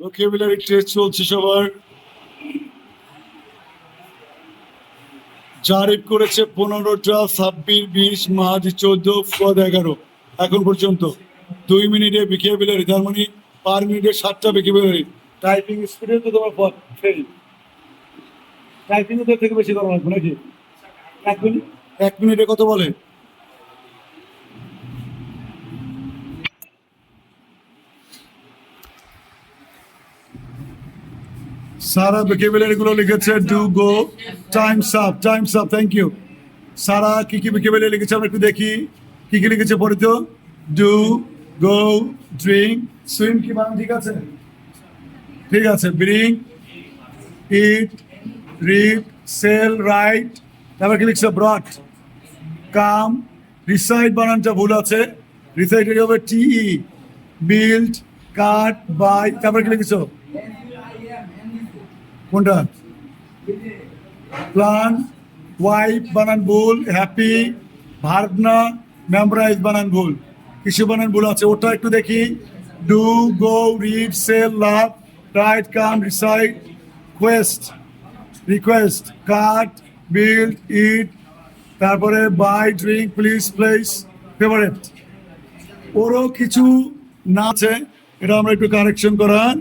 Vocabulary test চলছে সবার। জারিফ করেছে পনেরোটা, ছাব্বিশ, বিশ মাঝ চোদ্দ পদ এগারো। এখন পর্যন্ত দুই মিনিটে বিকেবিলারি তার মানে পার মিনিটে সাতটা বিকেবিলারি টাইপিং স্পিডে তো তোমার পথ ফেল টাইপিং থেকে বেশি করা লাগবে নাকি? এক মিনিট এক মিনিটে কত বলে? সারা ভোকেবুলারি গুলো লিখেছে do go times up times up thank you Sara কি কি ভোকেবুলারি লিখেছে আমরা একটু দেখি। কি কি লিখেছে পড়ে তো? ডু গো ড্রিঙ্ক সুইম কি বানান ঠিক আছে? ঠিক আছে bring it read sell right তারপর কি লিখছে? ব্রট কাম রিসাইড বানানটা ভুল আছে। রিসাইড হবে? টি বিল্ড কাট বাই তারপর কি লিখেছো? কোনটা প্লান, ওয়াইফ বানান ভুল, হ্যাপি ভার্বনা মেমোরাইজ বানান ভুল। কিছু বানান ভুল আছে, ওটা একটু দেখি। Do, go, read, sell, love, right, come reside quest, request, cut, build, eat, তারপরে buy, drink, please, place, favourite. ওরও কিছু না আছে, এটা আমরা একটু কারেকশন করার